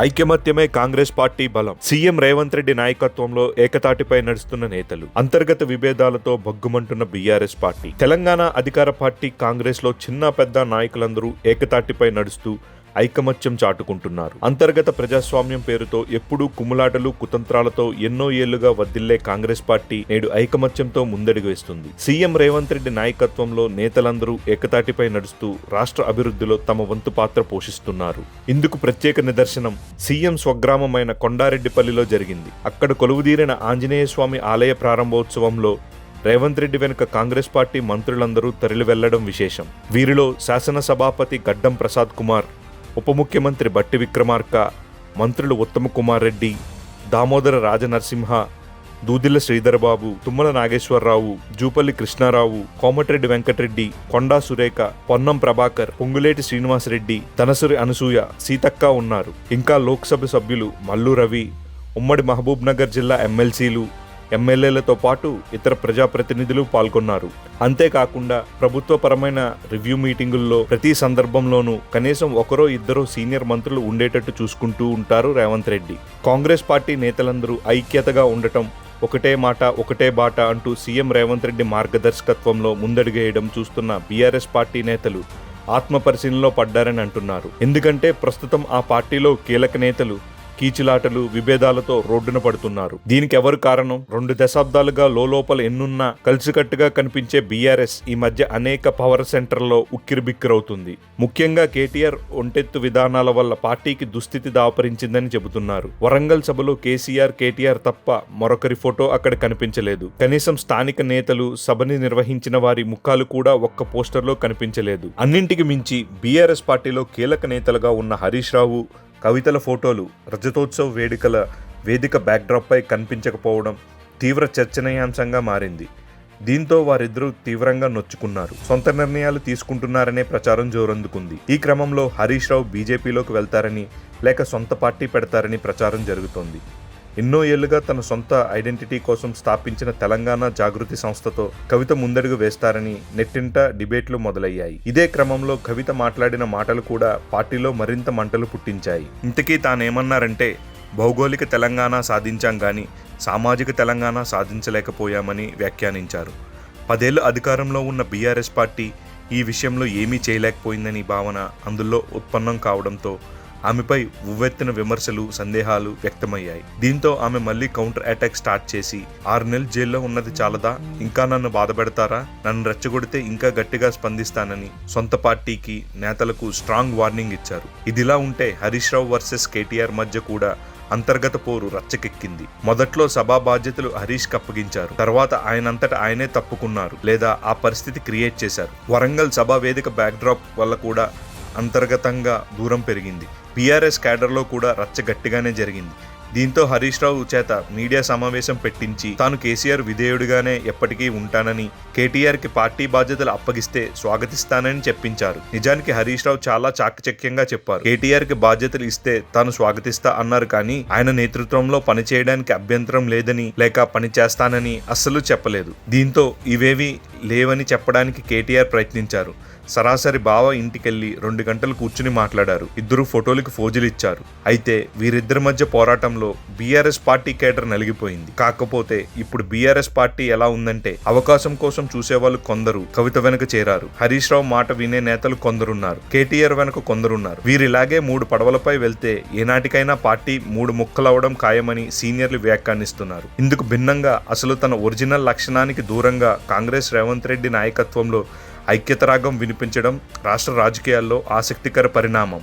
ఐకమత్యమే Congress party బలం. CM Revanth Reddy నాయకత్వంలో ఏకతాటిపై నడుస్తున్న నేతలు అంతర్గత విభేదాలతో భగ్గుమంటున్న బీఆర్ఎస్ పార్టీ. తెలంగాణ అధికార పార్టీ కాంగ్రెస్లో చిన్న పెద్ద నాయకులందరూ ఏకతాటిపై నడుస్తూ ఐకమత్యం చాటుకుంటున్నారు. అంతర్గత ప్రజాస్వామ్యం పేరుతో ఎప్పుడూ కుమలాటలు కుతంత్రాలతో ఎన్నో ఏళ్ళుగా వదిల్లే కాంగ్రెస్ పార్టీ నేడు ఐకమత్యంతో ముందడుగు వేస్తుంది. సీఎం రేవంత్ రెడ్డి నాయకత్వంలో నేతలందరూ ఏకతాటిపై నడుస్తూ రాష్ట్ర అభివృద్ధిలో తమ వంతు పాత్ర పోషిస్తున్నారు. ఇందుకు ప్రత్యేక నిదర్శనం సీఎం స్వగ్రామమైన కొండారెడ్డిపల్లిలో జరిగింది. అక్కడ కొలువుదీరిన ఆంజనేయ స్వామి ఆలయ ప్రారంభోత్సవంలో రేవంత్ రెడ్డి వెనుక కాంగ్రెస్ పార్టీ మంత్రులందరూ తరలి వెళ్ళడం విశేషం. వీరిలో శాసనసభాపతి గడ్డం ప్రసాద్ కుమార్ ఉప ముఖ్యమంత్రి బట్టి విక్రమార్క మంత్రులు ఉత్తమ కుమార్ రెడ్డి దామోదర రాజనరసింహ దూదిల్ల శ్రీధరబాబు తుమ్మల నాగేశ్వరరావు జూపల్లి కృష్ణారావు కోమటిరెడ్డి వెంకటరెడ్డి కొండా సురేఖ పొన్నం ప్రభాకర్ పొంగులేటి శ్రీనివాసరెడ్డి తనసురి అనసూయ సీతక్క ఉన్నారు. ఇంకా లోక్సభ సభ్యులు మల్లు రవి ఉమ్మడి మహబూబ్ నగర్ జిల్లా ఎమ్మెల్సీలు ఎమ్మెల్యేలతో పాటు ఇతర ప్రజాప్రతినిధులు పాల్గొన్నారు. అంతేకాకుండా ప్రభుత్వపరమైన రివ్యూ మీటింగుల్లో ప్రతి సందర్భంలోనూ కనీసం ఒకరో ఇద్దరో సీనియర్ మంత్రులు ఉండేటట్టు చూసుకుంటూ ఉంటారు రేవంత్ రెడ్డి. కాంగ్రెస్ పార్టీ నేతలందరూ ఐక్యతగా ఉండటం ఒకటే మాట ఒకటే బాట అంటూ సీఎం రేవంత్ రెడ్డి మార్గదర్శకత్వంలో ముందడుగేయడం చూస్తున్న బీఆర్ఎస్ పార్టీ నేతలు ఆత్మపరిశీలనలో పడ్డారని అంటున్నారు. ఎందుకంటే ప్రస్తుతం ఆ పార్టీలో కీలక నేతలు కీచులాటలు విభేదాలతో రోడ్డున పడుతున్నారు. దీనికి ఎవరు కారణం? రెండు దశాబ్దాలుగా లోపల ఎన్నున్నా కలిసికట్టుగా కనిపించే బీఆర్ఎస్ ఈ మధ్య అనేక పవర్ సెంటర్లో ఉక్కిరిబిక్కిరవుతుంది. ముఖ్యంగా కేటీఆర్ ఒంటెత్తు విధానాల వల్ల పార్టీకి దుస్థితి దాపరించిందని చెబుతున్నారు. వరంగల్ సభలో కేసీఆర్ కేటీఆర్ తప్ప మరొకరి ఫోటో అక్కడ కనిపించలేదు. కనీసం స్థానిక నేతలు సభని నిర్వహించిన వారి ముఖాలు కూడా ఒక్క పోస్టర్లో కనిపించలేదు. అన్నింటికి మించి బీఆర్ఎస్ పార్టీలో కీలక నేతలుగా ఉన్న హరీష్ రావు కవితల ఫోటోలు రజతోత్సవ వేడుకల వేదిక బ్యాక్డ్రాప్పై కనిపించకపోవడం తీవ్ర చర్చనీయాంశంగా మారింది. దీంతో వారిద్దరూ తీవ్రంగా నొచ్చుకున్నారు. సొంత నిర్ణయాలు తీసుకుంటున్నారనే ప్రచారం జోరందుకుంది. ఈ క్రమంలో హరీష్ రావు బీజేపీలోకి వెళ్తారని లేక సొంత పార్టీ పెడతారని ప్రచారం జరుగుతోంది. ఎన్నో ఏళ్ళుగా తన సొంత ఐడెంటిటీ కోసం స్థాపించిన తెలంగాణ జాగృతి సంస్థతో కవిత ముందడుగు వేస్తారని నెట్టింట డిబేట్లు మొదలయ్యాయి. ఇదే క్రమంలో కవిత మాట్లాడిన మాటలు కూడా పార్టీలో మరింత మంటలు పుట్టించాయి. ఇంతకీ తానేమన్నారంటే భౌగోళిక తెలంగాణ సాధించాం కానీ సామాజిక తెలంగాణ సాధించలేకపోయామని వ్యాఖ్యానించారు. పదేళ్ళు అధికారంలో ఉన్న బీఆర్ఎస్ పార్టీ ఈ విషయంలో ఏమీ చేయలేకపోయిందని భావన అందులో ఉత్పన్నం కావడంతో ఆమెపై ఉవ్వెత్తిన విమర్శలు సందేహాలు వ్యక్తమయ్యాయి. దీంతో ఆమె మళ్ళీ కౌంటర్ అటాక్ స్టార్ట్ చేసి ఆరు నెలలు జైల్లో ఉన్నది చాలదా? ఇంకా నన్ను బాధపెడతారా నన్ను రెచ్చగొడితే ఇంకా గట్టిగా స్పందిస్తానని సొంత పార్టీకి నేతలకు స్ట్రాంగ్ వార్నింగ్ ఇచ్చారు. ఇదిలా ఉంటే హరీష్ రావు వర్సెస్ కేటీఆర్ మధ్య కూడా అంతర్గత పోరు రచ్చకెక్కింది. మొదట్లో సభా బాధ్యతలు హరీష్ కప్పగించారు తర్వాత ఆయనంతట ఆయనే తప్పుకున్నారు లేదా ఆ పరిస్థితి క్రియేట్ చేశారు. వరంగల్ సభా వేదిక బ్యాక్డ్రాప్ వల్ల కూడా అంతర్గతంగా దూరం పెరిగింది. బీఆర్ఎస్ క్యాడర్లో కూడా రచ్చ గట్టిగానే జరిగింది. దీంతో హరీష్ రావు చేత మీడియా సమావేశం పెట్టించి తాను కేసీఆర్ విధేయుడిగానే ఎప్పటికీ ఉంటానని కేటీఆర్కి పార్టీ బాధ్యతలు అప్పగిస్తే స్వాగతిస్తానని చెప్పించారు. నిజానికి హరీష్ రావు చాలా చాకచక్యంగా చెప్పారు. కేటీఆర్కి బాధ్యతలు ఇస్తే తాను స్వాగతిస్తా అన్నారు కానీ ఆయన నేతృత్వంలో పనిచేయడానికి అభ్యంతరం లేదని లేక పని చేస్తానని అస్సలు చెప్పలేదు. దీంతో ఇవేవి లేవని చెప్పడానికి కేటీఆర్ ప్రయత్నించారు. సరాసరి బావ ఇంటికెళ్ళి రెండు గంటలు కూర్చుని మాట్లాడారు. ఇద్దరు ఫోటోలకు ఫోజులు ఇచ్చారు అయితే వీరిద్దరి మధ్య పోరాటంలో బీఆర్ఎస్ పార్టీ కేటర్ నలిగిపోయింది. కాకపోతే ఇప్పుడు బీఆర్ఎస్ పార్టీ ఎలా ఉందంటే అవకాశం కోసం చూసేవాళ్ళు కొందరు కవిత వెనక చేరారు. హరీష్ రావు మాట వినే నేతలు కొందరున్నారు. కేటీఆర్ వెనక కొందరున్నారు. వీరిలాగే మూడు పడవలపై వెళ్తే ఏనాటికైనా పార్టీ మూడు ముక్కలవడం ఖాయమని సీనియర్లు వ్యాఖ్యానిస్తున్నారు. ఇందుకు భిన్నంగా అసలు తన ఒరిజినల్ లక్షణానికి దూరంగా కాంగ్రెస్ రేవంత్ రెడ్డి నాయకత్వంలో ఐక్యతరాగం వినిపించడం రాష్ట్ర రాజకీయాల్లో ఆసక్తికర పరిణామం.